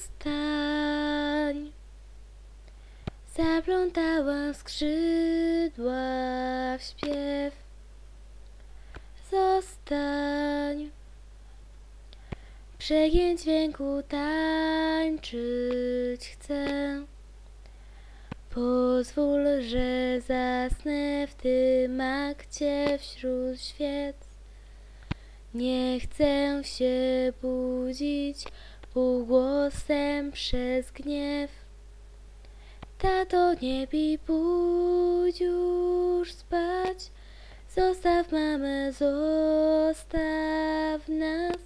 Zostań. Zaplątałam skrzydła w śpiew. Zostań. Przegięć dźwięku tańczyć chcę. Pozwól, że zasnę w tym akcie wśród świec. Nie chcę się budzić półgłosem przez gniew. Tato, nie bij, pójdź już spać. Zostaw mamę, zostaw nas.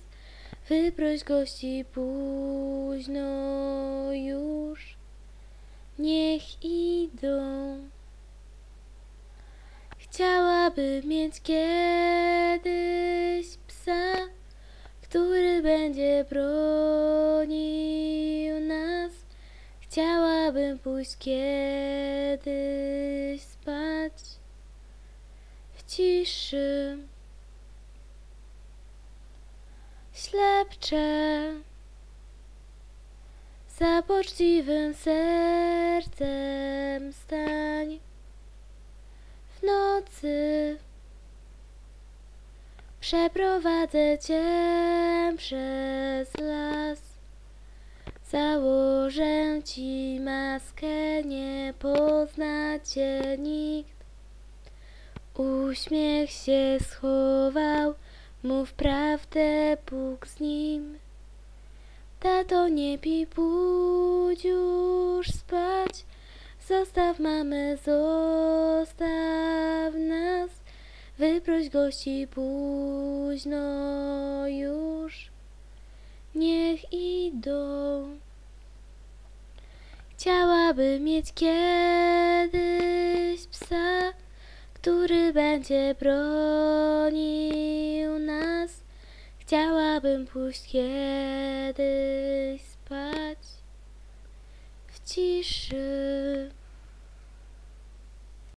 Wyproś gości późno już. Niech idą. Chciałabym mieć kiedyś psa, który będzie bronił. Chciałabym pójść kiedyś spać w ciszy. Ślepcze za poczciwym sercem stań w nocy. Przeprowadzę cię przez las. Założę ci maskę, nie pozna cię nikt. Uśmiech się schował, mów prawdę, Bóg z nim. Tato, nie pij, pójdź już spać. Zostaw mamę, zostaw nas. Wyproś gości późno już. Niech idą. Chciałabym mieć kiedyś psa, który będzie bronił nas. Chciałabym pójść kiedyś spać w ciszy.